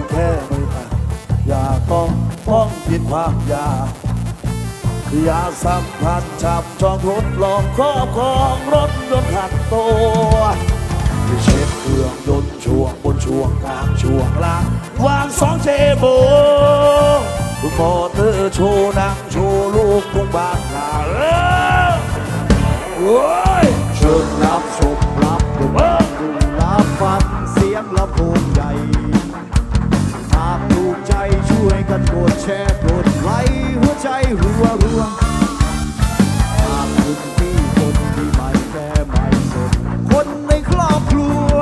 ยงแค่ไม่นานอย่าต้องป้องผิดความอยากอย่าสัมพันธ์จับจองทดลองครอบครองรถยนต์ขัดตัวไปเช็คเครื่องยนต์ช่วงบนช่วงกลางช่วงล่างวางสองเจโบคุณมอเตอร์โชว์นังโชว์ลูกตรงบ้านนาเออโอ้ยเชิญรับชมรับดูดูรับฟังเสียงลำโพงใหญ่ กันกดแชร์กดไลค์หัวใจรัวรัวหากคุณมีคนที่ไม่แค่ไม่สนคนในครอบครัว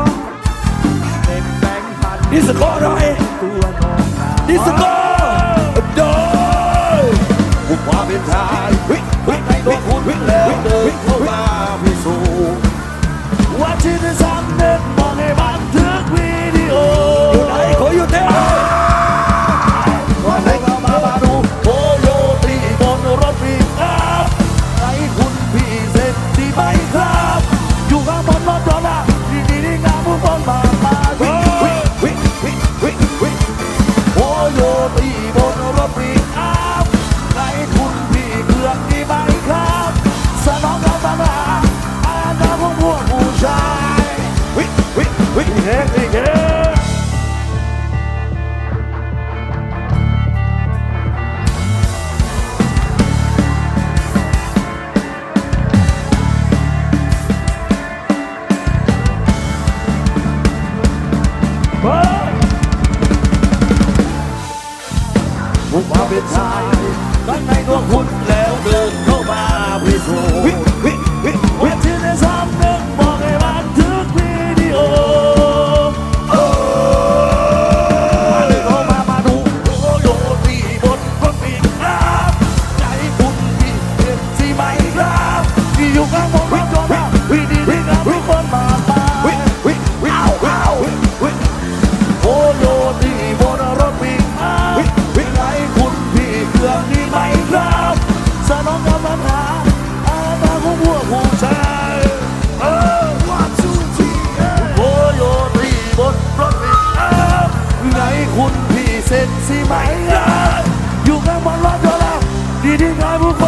เต็มแบงค์พันดิสโก้หน่อยตัวน้องนาดิสโก้ เฮ้ยเฮ้ยผมมา เซ็นสิไหมครับอยู่ข้างบนรถยนต์แล้วดีดีงามผู้คน